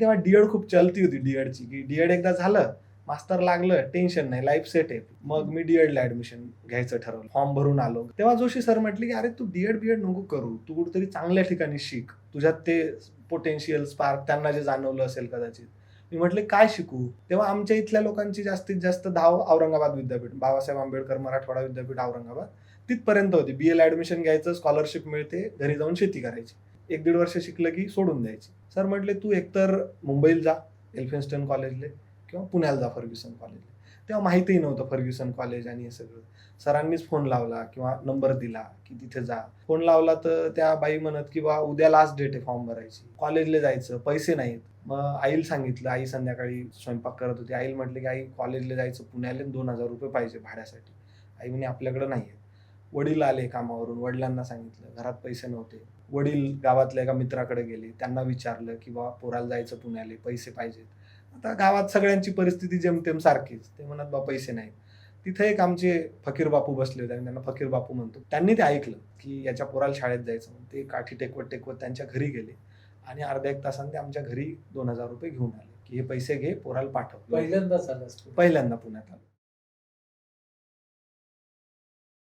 तेव्हा डीएड खूप चलती होती डीएडची की डीएड एकदा झालं मास्तर लागलं टेन्शन नाही लाईफ सेट आहे. मग मी डीएडला ऍडमिशन घ्यायचं ठरवलं. फॉर्म भरून आलो. तेव्हा जोशी सर म्हटले की अरे तू डीएड बीएड नको करू. तू कुठेतरी चांगल्या ठिकाणी शिक. तुझ्यात ते पोटेन्शियल स्पार्क त्यांना जे जाणवलं असेल कदाचित. मी म्हटले काय शिकू? तेव्हा आमच्या इथल्या लोकांची जास्तीत जास्त धाव औरंगाबाद विद्यापीठ बाबासाहेब आंबेडकर मराठवाडा विद्यापीठ औरंगाबाद. तिथपर्यंत होती. बी एला ऍडमिशन घ्यायचं स्कॉलरशिप मिळते घरी जाऊन शेती करायची. एक दीड वर्ष शिकलं की सोडून द्यायची. सर म्हटले तू एकतर मुंबईला जा एल्फिन्स्टन कॉलेजले किंवा पुण्याला जा फर्ग्युसन कॉलेजला. तेव्हा माहितीही नव्हतं फर्ग्युसन कॉलेज आणि हे सगळं. सरांनीच फोन लावला किंवा नंबर दिला की तिथे जा. फोन लावला तर त्या बाई म्हणत की बा उद्या लास्ट डेट आहे फॉर्म भरायची. कॉलेजला जायचं पैसे नाहीत. मग आईला सांगितलं आई संध्याकाळी स्वयंपाक करत होती. आईला म्हटलं की आई कॉलेजला जायचं पुण्याला दोन हजार रुपये पाहिजे भाड्यासाठी. आई म्हणे आपल्याकडे नाही आहेत वडील आले कामावरून वडिलांना सांगितलं घरात पैसे नव्हते. वडील गावातल्या एका मित्राकडे गेले. त्यांना विचारलं की बा पोराला जायचं पुण्याले पैसे पाहिजेत. आता गावात सगळ्यांची परिस्थिती जेमतेम सारखीच. ते म्हणत बा पैसे नाहीत. तिथे एक आमचे फकीर बापू बसले होते. आम्ही त्यांना फकीर बापू म्हणतो. त्यांनी ते ऐकलं की याच्या पोराला शाळेत जायचं. म्हणून ते काठी टेकवत टेकवत त्यांच्या घरी गेले आणि अर्ध्या एक तासाने ते आमच्या घरी दोन हजार रुपये घेऊन आले की हे पैसे घे पोराला पाठव. पहिल्यांदा पहिल्यांदा पुण्यात आलो.